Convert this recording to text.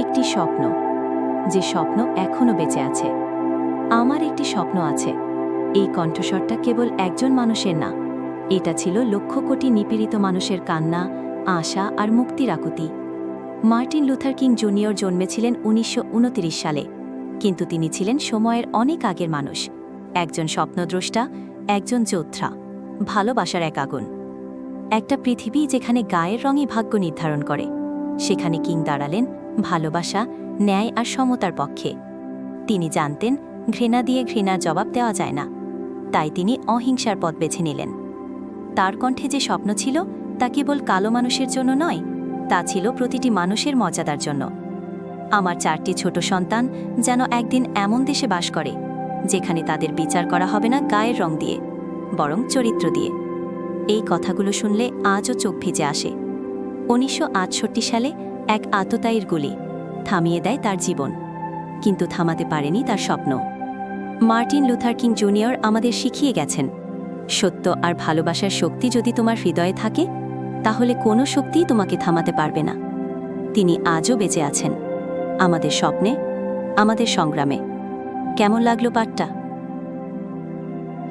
একটি স্বপ্ন, যে স্বপ্ন এখনও বেঁচে আছে। আমার একটি স্বপ্ন আছে। এই কণ্ঠস্বরটা কেবল একজন মানুষের না, এটা ছিল লক্ষ কোটি নিপীড়িত মানুষের কান্না, আশা আর মুক্তির আকুতি। মার্টিন লুথার কিং জুনিয়র জন্মেছিলেন উনিশশো উনত্রিশ সালে, কিন্তু তিনি ছিলেন সময়ের অনেক আগের মানুষ। একজন স্বপ্নদ্রষ্টা, একজন যোদ্ধা, ভালোবাসার এক আগুন। একটা পৃথিবী যেখানে গায়ের রঙই ভাগ্য নির্ধারণ করে। সেখানে কিং দাঁড়ালেন ভালোবাসা, ন্যায় আর সমতার পক্ষে। তিনি জানতেন ঘৃণা দিয়ে ঘৃণার জবাব দেওয়া যায় না। তাই তিনি অহিংসার পথ বেছে নিলেন। তার কণ্ঠে যে স্বপ্ন ছিল তা কেবল কালো মানুষের জন্য নয়, তা ছিল প্রতিটি মানুষের মর্যাদার জন্য। আমার চারটি ছোট সন্তান যেন একদিন এমন দেশে বাস করে, যেখানে তাদের বিচার করা হবে না গায়ের রং দিয়ে, বরং চরিত্র দিয়ে। এই কথাগুলো শুনলে আজও চোখ ভিজে আসে। উনিশশো আটষট্টি সালে এক আততায়ীর গুলি থামিয়ে দেয় তার জীবন। কিন্তু থামাতে পারেনি তার স্বপ্ন। মার্টিন লুথার কিং জুনিয়র আমাদের শিখিয়ে গেছেন, সত্য আর ভালোবাসার শক্তি যদি তোমার হৃদয়ে থাকে, তাহলে কোনো শক্তিই তোমাকে থামাতে পারবে না। তিনি আজও বেঁচে আছেন, আমাদের স্বপ্নে, আমাদের সংগ্রামে। কেমন লাগল পাঠটা?